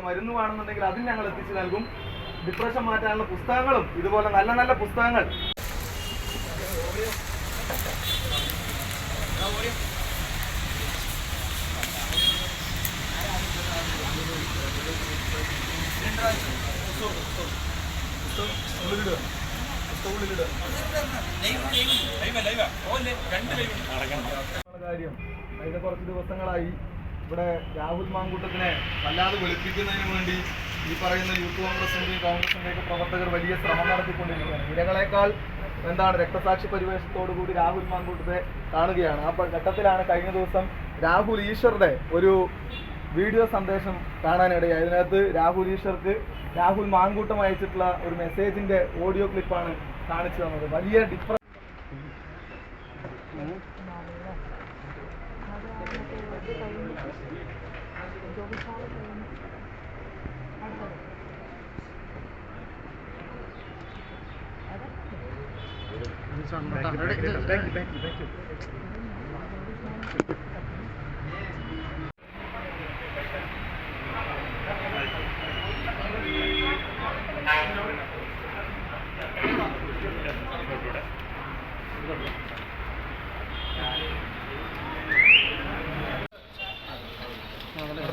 മരുന്ന് വേണമെന്നുണ്ടെങ്കിൽ അതും ഞങ്ങൾ എത്തിച്ചു നൽകും. ഡിപ്രഷൻ മാറ്റാനുള്ള പുസ്തകങ്ങളും ഇതുപോലെ നല്ല നല്ല പുസ്തകങ്ങൾ. കാര്യം. കഴിഞ്ഞ കുറച്ച് ദിവസങ്ങളായി ഇവിടെ രാഹുൽ മാങ്കൂട്ടത്തിനെ വല്ലാതെ വെളുപ്പിക്കുന്നതിന് വേണ്ടി ഈ പറയുന്ന യൂത്ത് കോൺഗ്രസിന്റെയും കോൺഗ്രസിന്റെയും പ്രവർത്തകർ വലിയ ശ്രമം നടത്തിക്കൊണ്ടിരിക്കുകയാണ്. ഇരകളെക്കാൾ എന്താണ് രക്തസാക്ഷി പരിവേഷത്തോടു കൂടി രാഹുൽ മാങ്കൂട്ടത്തെ കാണുകയാണ്. ആ ഘട്ടത്തിലാണ് കഴിഞ്ഞ ദിവസം രാഹുൽ ഈശ്വറുടെ ഒരു വീഡിയോ സന്ദേശം കാണാനിടയായി. അതിനകത്ത് രാഹുൽ ഈശ്വർക്ക് രാഹുൽ മാങ്കൂട്ടം അയച്ചിട്ടുള്ള ഒരു മെസ്സേജിന്റെ ഓഡിയോ ക്ലിപ്പാണ് കാണിച്ചു തന്നത്. വലിയ ഡിഫറൻസ് करके टाइम में जो भी सारे time Thank you, thank you, thank you.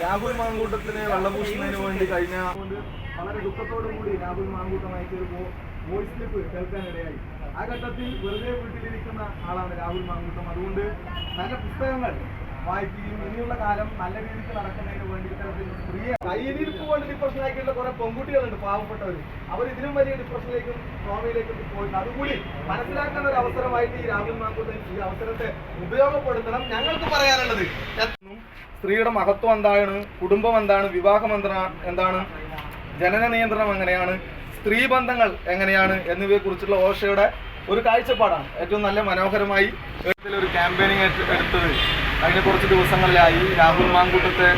Rahul മാങ്കൂട്ടത്തിന് വെള്ളപൂശുന്നതിന് വേണ്ടി കഴിഞ്ഞ വളരെ ദുഃഖത്തോടു കൂടി രാഹുൽ മാങ്കൂട്ടം അയച്ചൊരു വോയിസ് ക്ലിപ്പ് കേൾക്കാനിടയായി ആ ഘട്ടത്തിൽ വെറുതെ വീട്ടിലിരിക്കുന്ന ആളാണ് രാഹുൽ മാങ്കൂട്ടം. അതുകൊണ്ട് നല്ല പുസ്തകങ്ങൾ വായിക്കുകയും ഇനിയുള്ള കാലം നല്ല രീതിക്ക് നടക്കുന്നതിന് വേണ്ടി ഇത്തരത്തിൽ സ്ത്രീയെ കയ്യിലിരിപ്പ് കൊണ്ട് ഡിപ്രഷനാക്കിയുള്ള കുറെ പെൺകുട്ടികളുണ്ട് പാവപ്പെട്ടവർ അവർ ഇതിലും വലിയ ഡിപ്രഷനിലേക്കും ട്രോമയിലേക്കും പോയിട്ടുണ്ട് അതുകൂടി മനസ്സിലാക്കുന്ന ഒരു അവസരമായിട്ട് ഈ രാഹുൽ മാങ്കൂട്ടൻ ഈ അവസരത്തെ ഉപയോഗപ്പെടുത്തണം. ഞങ്ങൾക്ക് പറയാനുള്ളത് സ്ത്രീയുടെ മഹത്വം എന്താണ് കുടുംബം എന്താണ് വിവാഹം എന്താണ് ജനന നിയന്ത്രണം എങ്ങനെയാണ് സ്ത്രീ ബന്ധങ്ങൾ എങ്ങനെയാണ് എന്നിവയെ കുറിച്ചുള്ള ഓഷയുടെ ഒരു കാഴ്ചപ്പാടാണ്. ഏറ്റവും നല്ല മനോഹരമായി ഒരു ക്യാമ്പയിനിങ് എടുത്തത് കഴിഞ്ഞ കുറച്ച് ദിവസങ്ങളിലായി രാഹുൽ മാങ്കൂട്ടത്തെ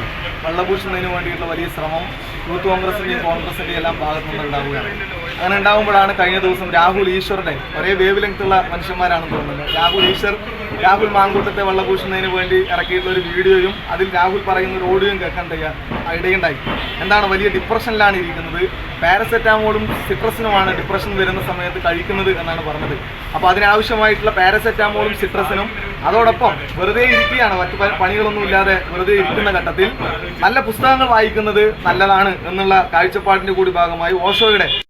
വെള്ളപൂശുന്നതിന് വേണ്ടിയിട്ടുള്ള വലിയ ശ്രമം യൂത്ത് കോൺഗ്രസിന്റെയും കോൺഗ്രസിന്റെയും എല്ലാം ഭാഗത്തു നിന്ന് ഉണ്ടാവുകയാണ്. അങ്ങനെ ഉണ്ടാകുമ്പോഴാണ് കഴിഞ്ഞ ദിവസം രാഹുൽ ഈശ്വറിന്റെ ഒരേ വേവ് ലെങ്ത് ഉള്ള മനുഷ്യന്മാരാണെന്ന് തോന്നുന്നത്. രാഹുൽ ഈശ്വർ രാഹുൽ മാങ്കൂട്ടത്തെ വെള്ളപൂശുന്നതിന് വേണ്ടി ഇറക്കിയിട്ടുള്ള ഒരു വീഡിയോയും അതിൽ രാഹുൽ പറയുന്ന ഒരു ഓഡിയോയും കേൾക്കാൻ തയ്യാ ഇടയുണ്ടായി. എന്താണ് വലിയ ഡിപ്രഷനിലാണ് ഇരിക്കുന്നത്? പാരസെറ്റാമോളും സിട്രസിനുമാണ് ഡിപ്രഷൻ വരുന്ന സമയത്ത് കഴിക്കുന്നത് എന്നാണ് പറഞ്ഞത്. അപ്പോൾ അതിനാവശ്യമായിട്ടുള്ള പാരസെറ്റാമോളും സിട്രസിനും അതോടൊപ്പം വെറുതെ ഇരിക്കുകയാണ്. മറ്റു പണികളൊന്നും ഇല്ലാതെ വെറുതെ ഇരിക്കുന്ന ഘട്ടത്തിൽ നല്ല പുസ്തകങ്ങൾ വായിക്കുന്നത് നല്ലതാണ് എന്നുള്ള കാഴ്ചപ്പാടിന്റെ കൂടി ഭാഗമായി ഓഷോയുടെ